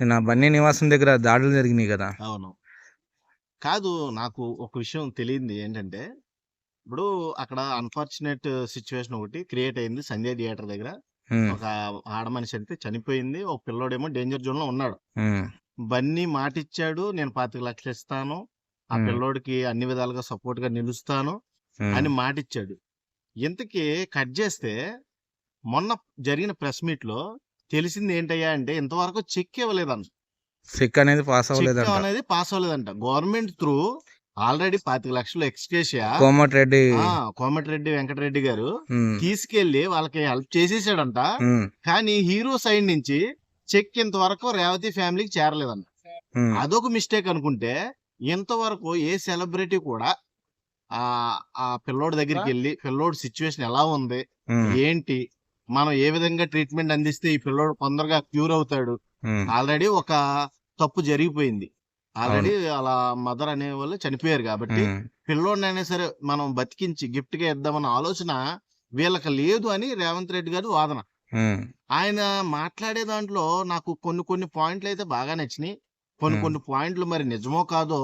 నిన్న బన్నీ నివాసం దగ్గర దాడులు జరిగినాయి కదా. అవును. కాదు నాకు ఒక విషయం తెలియంది ఏంటంటే ఇప్పుడు అక్కడ అన్ఫార్చునేట్ సిచ్యువేషన్ ఒకటి క్రియేట్ అయింది సంజయ్ థియేటర్ దగ్గర. ఒక ఆడ మనిషి అయితే చనిపోయింది ఒక పిల్లోడేమో డేంజర్ జోన్లో ఉన్నాడు. బన్నీ మాటిచ్చాడు నేను పాతిక లక్షలు ఇస్తాను ఆ పిల్లోడికి అన్ని విధాలుగా సపోర్ట్గా నిలుస్తాను అని మాటిచ్చాడు. ఇంతకీ కట్ చేస్తే మొన్న జరిగిన ప్రెస్ మీట్లో తెలిసింది ఏంటయ్యా అంటే ఇంతవరకు చెక్ ఇవ్వలేదంట. చెక్ అనేది పాస్ చెక్ అవ్వలేదంట. అనేది పాస్ అవ్వలేదంట. గవర్నమెంట్ త్రూ ఆల్రెడీ పాతిక లక్షలు ఎక్స్కేషియా కోమటిరెడ్డి కోమటిరెడ్డి వెంకటరెడ్డి గారు తీసుకెళ్ళి వాళ్ళకి హెల్ప్ చేసేసాడంట. కానీ హీరో సైడ్ నుంచి చెక్ ఇంతవరకు రేవతి ఫ్యామిలీకి చేరలేదంట. అదొక మిస్టేక్ అనుకుంటే ఇంతవరకు ఏ సెలబ్రిటీ కూడా ఆ ఆ పిల్లోడి దగ్గరికి వెళ్ళి పిల్లోడి సిచ్యువేషన్ ఎలా ఉంది? ఏంటి? మనం ఏ విధంగా ట్రీట్మెంట్ అందిస్తే ఈ పిల్లోడు తొందరగా క్యూర్ అవుతాడు. ఆల్రెడీ ఒక తప్పు జరిగిపోయింది. ఆల్రెడీ అలా మదర్ అనే వాళ్ళు చనిపోయారు కాబట్టి పిల్లోడినైనా సరే మనం బతికించి గిఫ్ట్గా ఇద్దామన్న ఆలోచన వీళ్ళకి లేదు అని రేవంత్ రెడ్డి గారి వాదన. ఆయన మాట్లాడే దాంట్లో నాకు కొన్ని కొన్ని పాయింట్లు అయితే బాగా నచ్చినాయి. కొన్ని. కొన్ని పాయింట్లు మరి నిజమో కాదో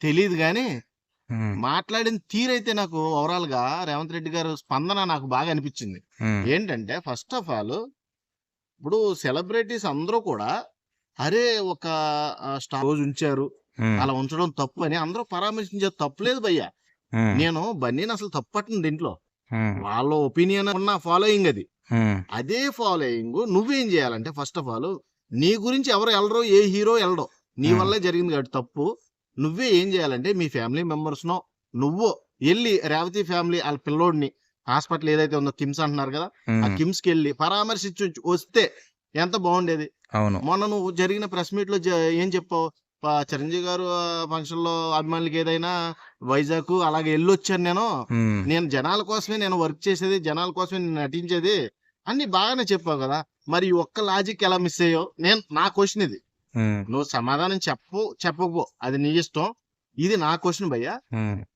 తెలియదు కానీ మాట్లాడిన తీరైతే నాకు ఓవరాల్గా రేవంత్ రెడ్డి గారు స్పందన నాకు బాగా అనిపించింది. ఏంటంటే ఫస్ట్ ఆఫ్ ఆల్ ఇప్పుడు సెలబ్రిటీస్ అందరూ కూడా అరే ఒక స్టార్ రోజు ఉంచారు. అలా ఉంచడం తప్పు అని అందరూ పరామర్శించే తప్పు లేదు భయ్యా. నేను బన్నీని అసలు తప్పట్టిన దీంట్లో. వాళ్ళ ఒపీనియన్ ఉన్న ఫాలోయింగ్ అది. అదే ఫాలోయింగ్ నువ్వేం చేయాలంటే ఫస్ట్ ఆఫ్ ఆల్ నీ గురించి ఎవరు వెళ్ళరో ఏ హీరో వెళ్ళడో నీ. వల్లే జరిగింది కాబట్టి తప్పు. నువ్వే ఏం చేయాలంటే మీ ఫ్యామిలీ మెంబర్స్ నో నువ్వు వెళ్ళి రేవతి ఫ్యామిలీ వాళ్ళ పిల్లోడిని హాస్పిటల్ ఏదైతే ఉందో కిమ్స్ అంటున్నారు కదా ఆ కిమ్స్కి వెళ్ళి పరామర్శించి వస్తే ఎంత బాగుండేది. అవును. మొన్న నువ్వు జరిగిన ప్రెస్ మీట్లో ఏం చెప్పావు? చిరంజీవి గారు ఫంక్షన్లో అభిమానులకి ఏదైనా వైజాగ్ అలాగే వెళ్ళొచ్చాను నేను. నేను జనాల కోసమే నేను వర్క్ చేసేది జనాల కోసమే నేను నటించేది అన్ని బాగానే చెప్పావు కదా. మరి ఒక్క లాజిక్ ఎలా మిస్ అయ్యో నేను నా క్వశ్చన్ ఇది. నువ్వు సమాధానం చెప్పు చెప్పకపో. అది నీ ఇష్టం. ఇది నా క్వశ్చన్ భయ్యా.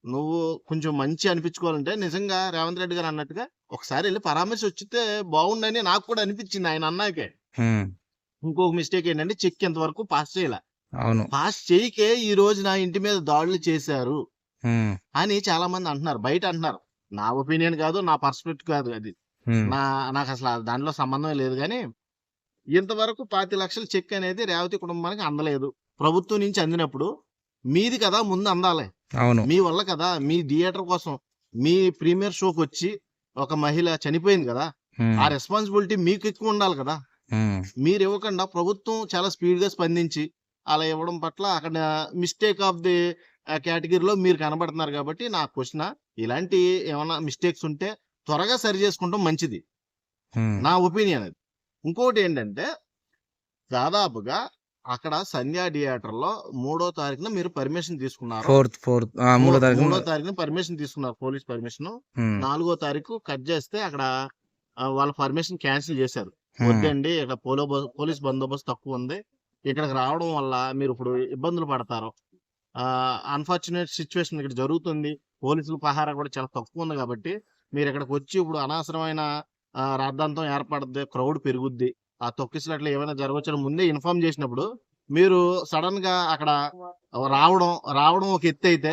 నువ్వు కొంచెం మంచి అనిపించుకోవాలంటే నిజంగా రేవంత్ రెడ్డి గారు అన్నట్టుగా ఒకసారి వెళ్ళి పరామర్శ వచ్చితే బాగుండని నాకు కూడా అనిపించింది ఆయన అన్నాకే. ఇంకొక మిస్టేక్ ఏంటంటే చెక్ ఎంతవరకు పాస్ చేయలే. అవును. పాస్ చేయకే ఈ రోజు నా ఇంటి మీద దాడులు చేశారు అని చాలా మంది అంటున్నారు. బయట అంటున్నారు. నా ఒపీనియన్ కాదు నా పర్స్పెక్టివ్ కాదు అది. నా నాకు అసలు దాంట్లో సంబంధం లేదు కానీ ఇంతవరకు పాతి లక్షల చెక్ అనేది రేవతి కుటుంబానికి అందలేదు. ప్రభుత్వం నుంచి అందినప్పుడు మీది కదా ముందు అందాలి. అవును. మీ వల్ల కదా మీ థియేటర్ కోసం మీ ప్రీమియర్ షోకి వచ్చి ఒక మహిళ చనిపోయింది కదా ఆ రెస్పాన్సిబిలిటీ మీకు ఎక్కువ ఉండాలి కదా. మీరు ఇవ్వకుండా ప్రభుత్వం చాలా స్పీడ్గా స్పందించి అలా ఇవ్వడం పట్ల అక్కడ మిస్టేక్ ఆఫ్ ది కేటగిరీలో మీరు కనబడుతున్నారు కాబట్టి నా క్వశ్చన్ ఇలాంటి ఏమైనా మిస్టేక్స్ ఉంటే త్వరగా సరి చేసుకుంటాం మంచిది. నా ఒపీనియన్ అది. ఇంకోటి ఏంటంటే దాదాపుగా అక్కడ సంధ్యా థియేటర్లో మూడో తారీఖున మీరు పర్మిషన్ తీసుకున్నారు. ఫోర్త్ ఫోర్త్ మూడో తారీఖు మూడో తారీఖున పర్మిషన్ తీసుకున్నారు పోలీస్ పర్మిషన్. నాలుగో తారీఖు కట్ చేస్తే అక్కడ వాళ్ళ పర్మిషన్ క్యాన్సిల్ చేశారు. వద్దండి ఇక్కడ పోలో పోలీస్ బందోబస్తు తక్కువ ఉంది. ఇక్కడికి రావడం వల్ల మీరు ఇప్పుడు ఇబ్బందులు పడతారు. అన్ఫార్చునేట్ సిచ్యువేషన్ ఇక్కడ జరుగుతుంది. పోలీసుల పహారా కూడా చాలా తక్కువ ఉంది కాబట్టి మీరు ఇక్కడికి వచ్చి ఇప్పుడు అనవసరమైన రాద్ధాంతం ఏర్పడుద్ది క్రౌడ్ పెరుగుద్ది. ఆ తొక్కిసలట్లు ఏమైనా జరగవచ్చని ముందే ఇన్ఫార్మ్ చేసినప్పుడు మీరు సడన్గా అక్కడ రావడం రావడం ఒక ఎత్తు అయితే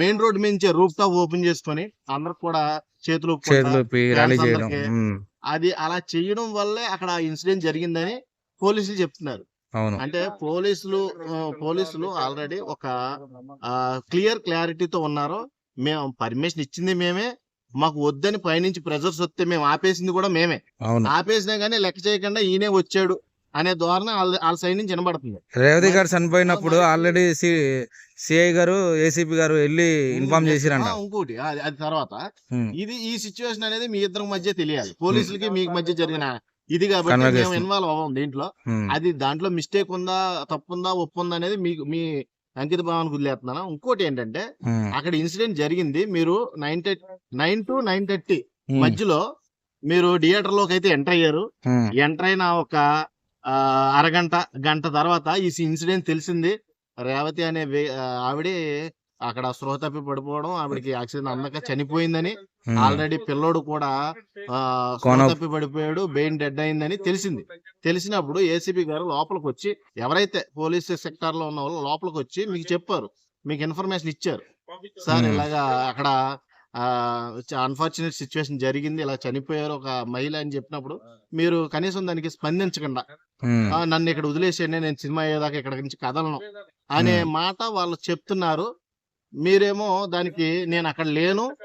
మెయిన్ రోడ్ నుంచి రూఫ్ టాప్ ఓపెన్ చేసుకొని అందరికి కూడా చేతులు అది అలా చేయడం వల్లే అక్కడ ఇన్సిడెంట్ జరిగిందని పోలీసులు చెప్తున్నారు. అంటే పోలీసులు పోలీసులు ఆల్రెడీ ఒక క్లియర్ క్లారిటీతో ఉన్నారు. మేము పర్మిషన్ ఇచ్చింది మేమే మాకు వద్దని పైనుంచి ప్రెజర్స్ వస్తే మేము ఆపేసింది కూడా మేమే. ఆపేసినా కానీ లెక్క చేయకుండా ఈయనే వచ్చాడు అనే ధోరణి వాళ్ళ సైడ్ నుంచి వినబడుతుంది. రేవతి గారు చనిపోయినప్పుడు ఆల్రెడీ సిఐ గారు ఏసీపీ గారు వెళ్ళి ఇన్ఫార్మ్ చేసిరంట ఆ, ఇంకోటి అది అది తర్వాత. ఇది ఈ సిచ్యువేషన్ అనేది మీ ఇద్దరి మధ్య తెలియాలి. పోలీసులకి మీకు మధ్య జరిగిన ఇది కాబట్టి. మేము ఇన్వాల్వ్ అవ్వం దీంట్లో. అది దాంట్లో మిస్టేక్ ఉందా తప్పుందా ఒప్పుందా అనేది మీకు మీ అంకిత భావానికి వదిలేస్తున్నాను. ఇంకోటి ఏంటంటే అక్కడ ఇన్సిడెంట్ జరిగింది. మీరు nine nine to nine thirty మధ్యలో మీరు థియేటర్లోకి అయితే ఎంటర్ అయ్యారు. ఎంటర్ అయిన ఒక అరగంట గంట తర్వాత ఈ ఇన్సిడెంట్ తెలిసింది. రేవతి అనే ఆవిడే అక్కడ స్పృహ తప్పి పడిపోవడం ఆవిడకి యాక్సిడెంట్ అందక చనిపోయిందని ఆల్రెడీ పిల్లోడు కూడా స్పృహ కోన- తప్పి పడిపోయాడు బెయిన్ డెడ్ అయిందని తెలిసింది. తెలిసినప్పుడు ఏసీబీ గారు లోపలికి వచ్చి ఎవరైతే పోలీస్ సెక్టార్లో ఉన్న వాళ్ళు లోపలికి వచ్చి మీకు చెప్పారు మీకు ఇన్ఫర్మేషన్ ఇచ్చారు. సార్. ఇలాగా అక్కడ అన్ఫార్చునేట్ సిచ్యువేషన్ జరిగింది ఇలా చనిపోయారు ఒక మహిళ అని చెప్పినప్పుడు మీరు కనీసం దానికి స్పందించకుండా ఉమ్, "ఆ, నన్ను ఇక్కడ వదిలేసేయండి నేను సినిమా అయ్యేదాకా ఇక్కడ నుంచి కదలను అనే. మాట వాళ్ళు చెప్తున్నారు. మీరేమో దానికి నేను అక్కడ లేను.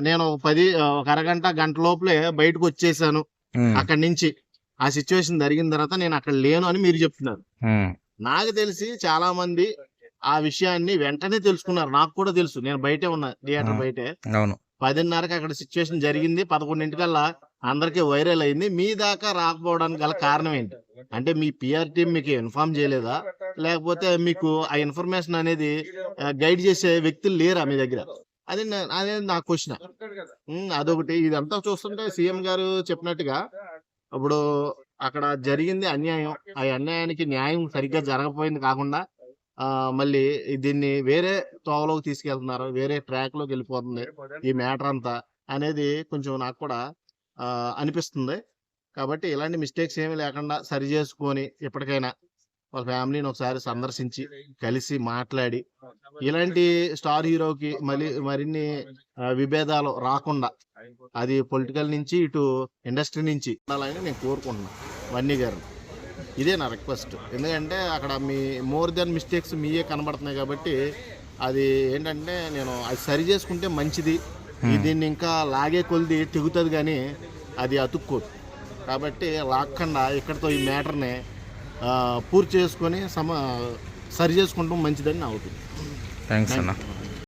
నేను పది ఒక అరగంట గంట లోపలే బయటకు వచ్చేసాను. అక్కడి నుంచి ఆ సిచ్యువేషన్ జరిగిన తర్వాత నేను అక్కడ లేను అని మీరు చెప్తున్నారు. నాకు తెలిసి చాలా మంది ఆ విషయాన్ని వెంటనే తెలుసుకున్నారు. నాకు కూడా తెలుసు. నేను బయటే ఉన్నా థియేటర్. బయటే. పదిన్నరకు అక్కడ సిచ్యువేషన్ జరిగింది. పదకొండింటికల్లా అందరికీ వైరల్ అయింది. మీ దాకా రాకపోవడానికి గల కారణం ఏంటి? అంటే మీ పిఆర్ టీం మీకు ఇన్ఫార్మ్ చేయలేదా? లేకపోతే మీకు ఆ ఇన్ఫర్మేషన్ అనేది గైడ్ చేసే వ్యక్తులు లేరా మీ దగ్గర? అది నా- అనేది నా క్వశ్చన్ అదొకటి. ఇదంతా చూస్తుంటే సీఎం గారు చెప్పినట్టుగా ఇప్పుడు అక్కడ జరిగింది అన్యాయం. ఆ అన్యాయానికి న్యాయం సరిగ్గా జరగపోయింది కాకుండా మళ్ళీ దీన్ని వేరే తోవలోకి తీసుకెళ్తున్నారు. వేరే ట్రాక్లోకి వెళ్ళిపోతుంది ఈ మ్యాటర్ అంతా అనేది కొంచెం నాకు కూడా అనిపిస్తుంది. కాబట్టి ఇలాంటి మిస్టేక్స్ ఏమీ లేకుండా సరి చేసుకొని ఎప్పటికైనా వాళ్ళ ఫ్యామిలీని ఒకసారి సందర్శించి కలిసి మాట్లాడి ఇలాంటి స్టార్ హీరోకి మళ్ళీ మరిన్ని విభేదాలు రాకుండా అది పొలిటికల్ నుంచి ఇటు ఇండస్ట్రీ నుంచి ఉండాలని నేను కోరుకుంటున్నాను. వన్నీ గారు ఇదే నా రిక్వెస్ట్ ఎందుకంటే అక్కడ మీ మోర్ దెన్ మిస్టేక్స్ మీయే కనబడుతున్నాయి కాబట్టి అది ఏంటంటే నేను అది సరి చేసుకుంటే మంచిది. ఈ దీన్ని ఇంకా లాగే కొలిది తెగుతుంది కానీ అది అతుక్కోదు. కాబట్టి లాక్కకుండా ఇక్కడితో ఈ మ్యాటర్ని పూర్తి చేసుకొని సమ సరి చేసుకుంటాం మంచిదని నా అవుతుంది థ్యాంక్స్ అన్న.